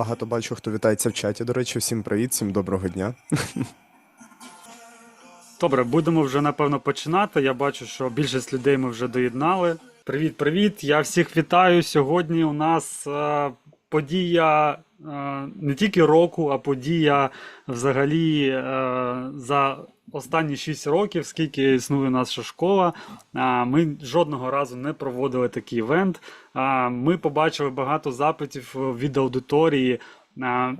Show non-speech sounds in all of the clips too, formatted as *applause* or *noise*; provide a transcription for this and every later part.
Багато бачу, хто вітається в чаті. До речі, всім привіт, всім доброго дня. Добре, будемо вже напевно починати. Я бачу, що більшість людей ми вже доєднали. Привіт, привіт! Я всіх вітаю. Сьогодні у нас е, подія е, не тільки року, а подія взагалі е, за останні 6 років, скільки існує наша школа. Е, ми жодного разу не проводили такий івент. Е, ми побачили багато запитів від аудиторії. Е,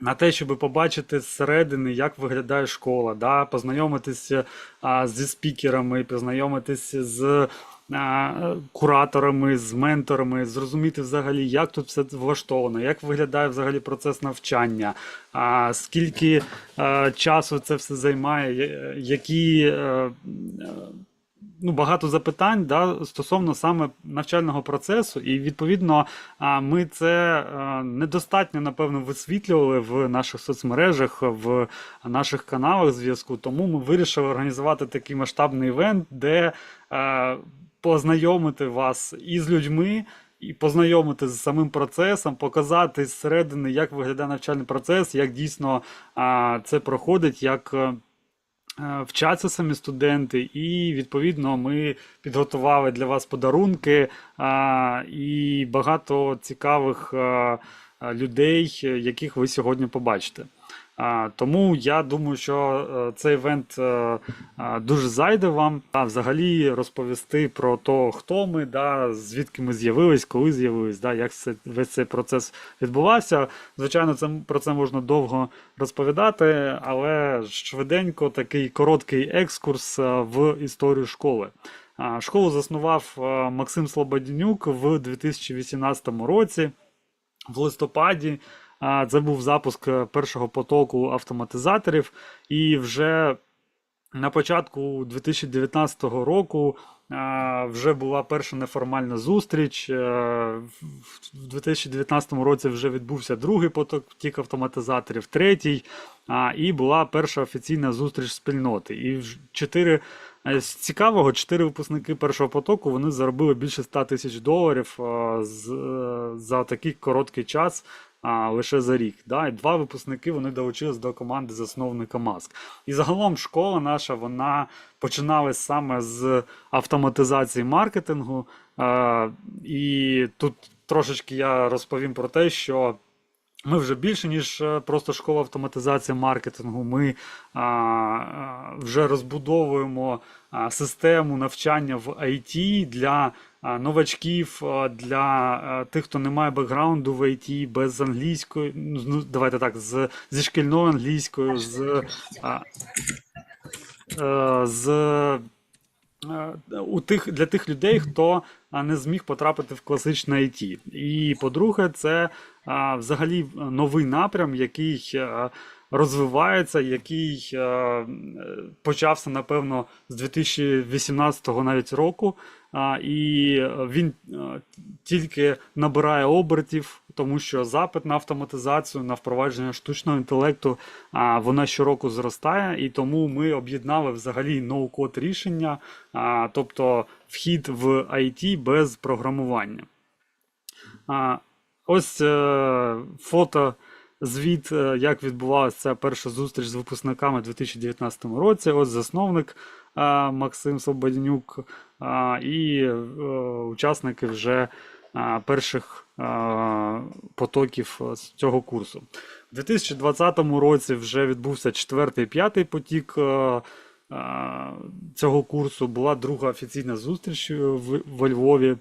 на те, щоб побачити зсередини, як виглядає школа, да, познайомитися зі спікерами, познайомитися з кураторами, з менторами, зрозуміти взагалі, як тут все влаштовано, як виглядає взагалі процес навчання, скільки часу це все займає, які. е, е, ну, багато запитань да, стосовно саме навчального процесу, і відповідно ми це е, недостатньо, напевно, висвітлювали в наших соцмережах, в наших каналах зв'язку. Тому ми вирішили організувати такий масштабний івент, де е, познайомити вас із людьми. І познайомити з самим процесом, показати зсередини, як виглядає навчальний процес, як дійсно а, це проходить, як е, е, вчаться самі студенти, і відповідно ми підготували для вас подарунки а, і багато цікавих а, а, людей, е, яких ви сьогодні побачите. Тому я думаю, що е, цей івент е, е, дуже зайде вам. А взагалі розповісти про то, хто ми, да, звідки ми з'явились, коли з'явились, да, як це, весь цей процес відбувався. Звичайно, це про це можна довго розповідати, але швиденько такий короткий екскурс в історію школи. Школу заснував Максим Слободянюк в 2018 році в листопаді. Це був запуск е, першого потоку автоматизаторів, і вже на початку 2019 року вже була перша неформальна зустріч. е, в- В 2019 році вже відбувся другий потік автоматизаторів, третій, і була перша офіційна зустріч спільноти. І чотири е, з цікавого, чотири випускники першого потоку вони заробили більше 100 тисяч доларів е, е, за такий короткий час. А, лише за рік. Да? І два випускники вони долучились до команди засновника Маск. І загалом школа наша вона починалась саме з автоматизації маркетингу. Е, і тут трошечки я розповім про те, що ми вже більше, ніж е, просто школа автоматизації маркетингу. Ми а, а, вже розбудовуємо а, систему навчання в IT для а, новачків, для тих, хто не має бекграунду в IT, без англійської, ну, ну, давайте так, з, зі шкільною англійською, з, е, з е, у тих, для тих людей, хто не зміг потрапити в класичне IT. І по-друге, це взагалі новий напрям, який розвивається, який е, е, почався, напевно, з 2018 навіть року. А, І він е, тільки набирає обертів, тому що запит на автоматизацію, на впровадження штучного інтелекту, а, вона щороку зростає, і тому ми об'єднали взагалі ноу-код рішення, а, тобто вхід в IT без програмування. А, Ось е, фото. Звіт, е, як відбувалася ця перша зустріч з випускниками у 2019 році. Ось засновник е, Максим Слободянюк е, і учасники вже перших потоків з цього курсу. У 2020 році вже відбувся четвертий п'ятий потік цього курсу. Була друга офіційна зустріч в, во Львові.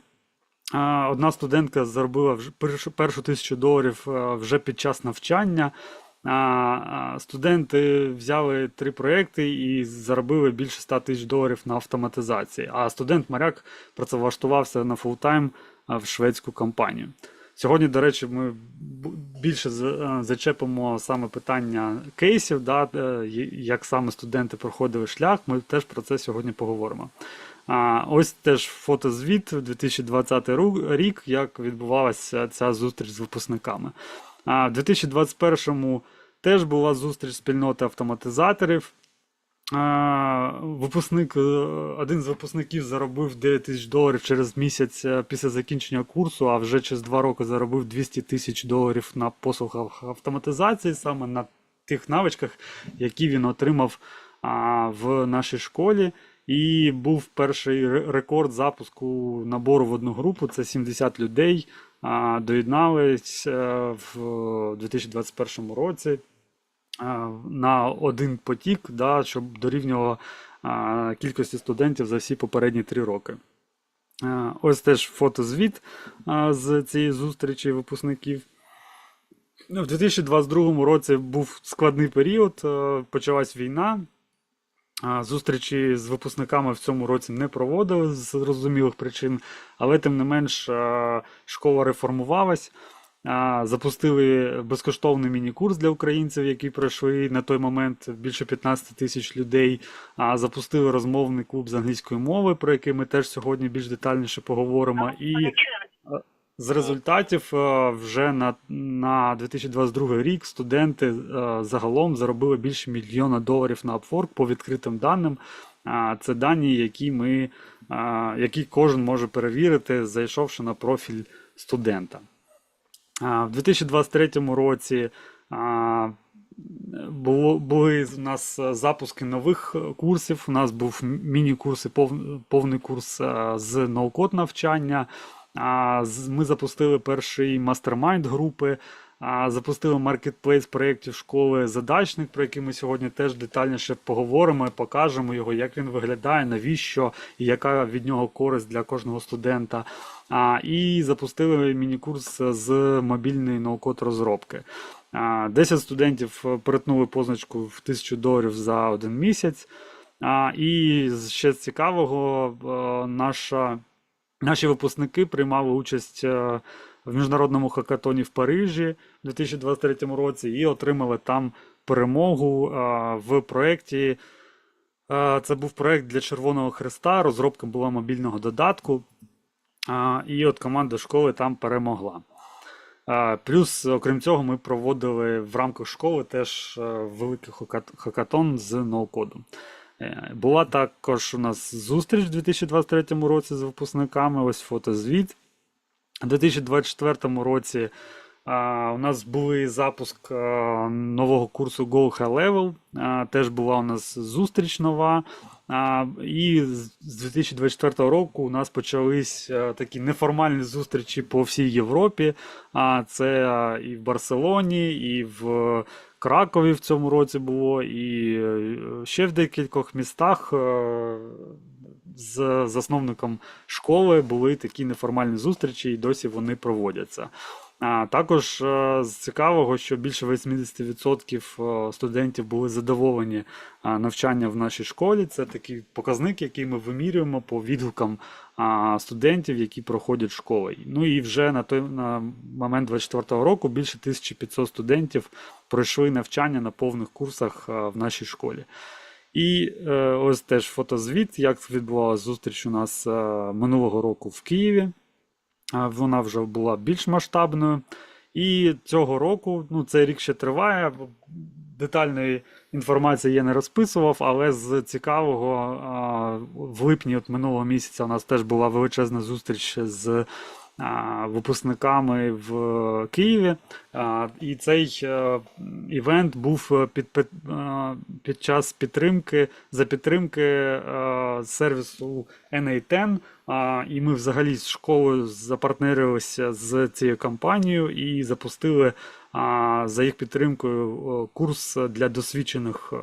Одна студентка заробила першу, тисячу доларів е, вже під час навчання. Студенти взяли три проекти і заробили більше 100 тисяч доларів на автоматизації. А студент моряк працевлаштувався на фултайм в шведську компанію. Сьогодні, до речі, ми більше е, зачепимо саме питання кейсів, да, е, як саме студенти проходили шлях. Ми теж про це сьогодні поговоримо. А, ось теж фотозвіт 2020 рік, як відбувалася ця зустріч з випускниками. А, в 2021 теж була зустріч спільноти автоматизаторів. Випускник, е, один з випускників заробив 9 тисяч доларів через місяць е, після закінчення курсу, а вже через два роки заробив 200 тисяч доларів на послугах автоматизації, саме на тих навичках, які він отримав в нашій школі. І був перший рекорд запуску набору в одну групу. Це 70 людей доєднались е, в 2021 році на один потік, да, щоб дорівнювало кількості студентів за всі попередні три роки. Ось теж фотозвіт з цієї зустрічі випускників. Ну, В 2022 році був складний період, е, почалась війна. Зустрічі з випускниками в цьому році не проводили з зрозумілих причин, але тим не менш школа реформувалась. Запустили безкоштовний міні-курс для українців, які пройшли на той момент більше 15 тисяч людей. Запустили розмовний клуб з англійської мови, про який ми теж сьогодні більш детальніше поговоримо. І з результатів е, вже на, на 2022 рік студенти е, загалом заробили більше мільйона доларів на Upwork по відкритим даним. Це дані, які ми, які кожен може перевірити, зайшовши на профіль студента. В 2023 році були у нас е, запуски нових е, курсів. У нас був міні-курс і повний курс е, з ноу-код навчання. Ми запустили перший мастермайнд групи, запустили маркетплейс проєктів школи Задачник, про який ми сьогодні теж детальніше поговоримо і покажемо його, як він виглядає, навіщо і яка від нього користь для кожного студента. І запустили міні-курс з мобільної ноу-код розробки. 10 студентів перетнули позначку в 1000 доларів за один місяць. І ще з цікавого, е, наша Наші випускники приймали участь е, в міжнародному хакатоні в Парижі у 2023 році і отримали там перемогу е, в проєкті. Е, Це був проєкт для Червоного Хреста, розробка була мобільного додатку. І от команда школи там перемогла. Плюс, окрім цього, ми проводили в рамках школи теж великий хакатон з ноу-коду. Е, Була також у нас зустріч у 2023 році з випускниками, ось фотозвіт. У 2024 році а, у нас були запуск а, нового курсу Go High Level. Теж була у нас зустріч нова. І з з 2024 року у нас почались такі неформальні зустрічі по всій Європі. А, це і в Барселоні, і в Кракові в цьому році було, і е, ще в декількох містах е, з засновником школи були такі неформальні зустрічі, і досі вони проводяться. А також е, з цікавого, що більше 80% е, студентів були задоволені а, навчання в нашій школі. Це такий показник, який ми вимірюємо по відгукам студентів, які проходять школи. Ну і вже на той на момент 24-го року більше 1500 студентів пройшли навчання на повних курсах в нашій школі. І е, ось теж фотозвіт, як відбувалася зустріч у нас е, минулого року в Києві. Вона вже була більш масштабною. І цього року, ну цей рік ще триває. Детальної інформації я не розписував, але з цікавого в липні от минулого місяця у нас теж була величезна зустріч з випускниками в Києві. І цей е, івент був е, під, е, під час підтримки за підтримки сервісу NA10. І ми взагалі з школою запартнерилися з цією компанією і запустили за їх підтримкою курс для досвідчених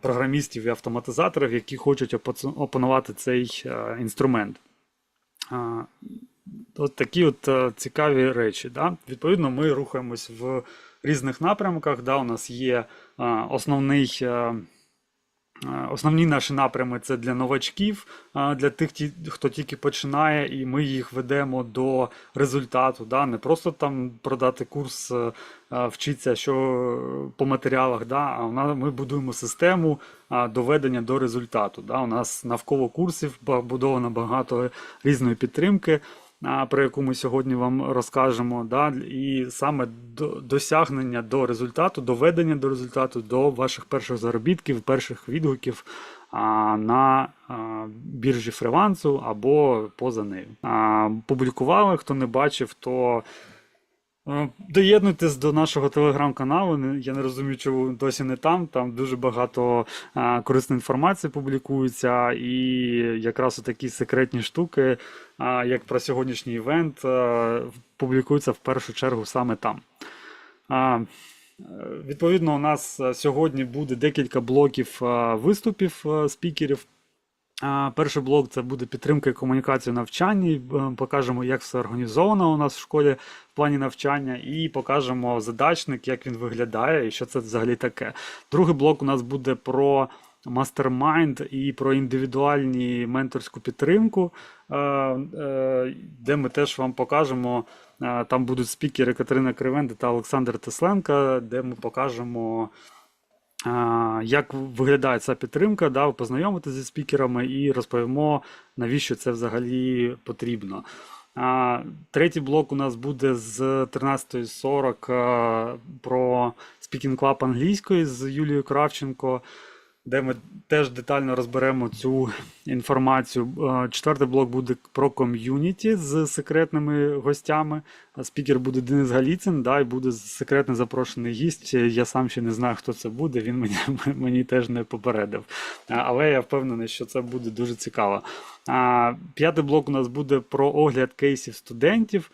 програмістів і автоматизаторів, які хочуть опанувати цей інструмент. От такі от е, цікаві речі. Да? Відповідно, ми рухаємось в різних напрямках. Да? У нас є е, основний. е, Основні наші напрями це для новачків, для тих, хто тільки починає, і ми їх ведемо до результату. Да? Не просто там продати курс, вчитися що по матеріалах, да? а ми будуємо систему доведення до результату. Да? У нас навколо курсів побудовано багато різної підтримки. Про яку ми сьогодні вам розкажемо, да, і саме до досягнення до результату, доведення до результату, до ваших перших заробітків, перших відгуків на біржі фрилансу або поза нею. Публікували, хто не бачив, то доєднуйтесь до нашого телеграм-каналу. Я не розумію, чому досі не там. Там дуже багато корисної інформації публікується, і якраз такі секретні штуки, як про сьогоднішній івент, публікуються в першу чергу саме там. Е, Відповідно, у нас е, сьогодні буде декілька блоків е, виступів е, спікерів. Перший блок це буде підтримка і комунікація в навчанні. Е, Покажемо, як все організовано у нас в школі в плані навчання, і покажемо задачник, як він виглядає і що це взагалі таке. Другий блок у нас буде про мастермайнд і про індивідуальні менторську підтримку, е, е, де ми теж вам покажемо. Там будуть спікери Катерина Кривенда та Олександр Тесленко, де ми покажемо. Як виглядає ця підтримка, да, познайомитися зі спікерами і розповімо, навіщо це взагалі потрібно. Третій блок у нас буде з 13.40 а, про Speaking Club англійської з Юлією Кравченко, де ми теж детально розберемо цю інформацію. Четвертий блок буде про ком'юніті з секретними гостями. Спікер буде Денис Галіцин, да, і буде секретний запрошений гість. Я сам ще не знаю, хто це буде. Він мені, *laughs* мені теж не попередив. Але я впевнений, що це буде дуже цікаво. П'ятий блок у нас буде про огляд кейсів студентів.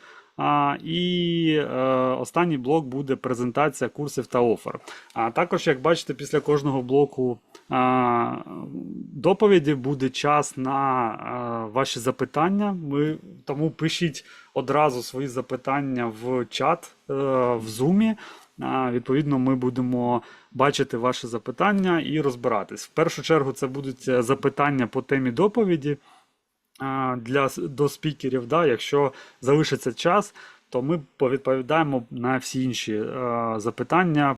І е, останній блок буде презентація курсів та офер. А також, як бачите, після кожного блоку доповіді буде час на а, ваші запитання. Ми, тому пишіть одразу свої запитання в чат е, в Zoom. Відповідно, ми будемо бачити ваші запитання і розбиратись. В першу чергу це будуть е, запитання по темі доповіді для, до спікерів. Да? Якщо залишиться час, то ми повідповідаємо на всі інші е, запитання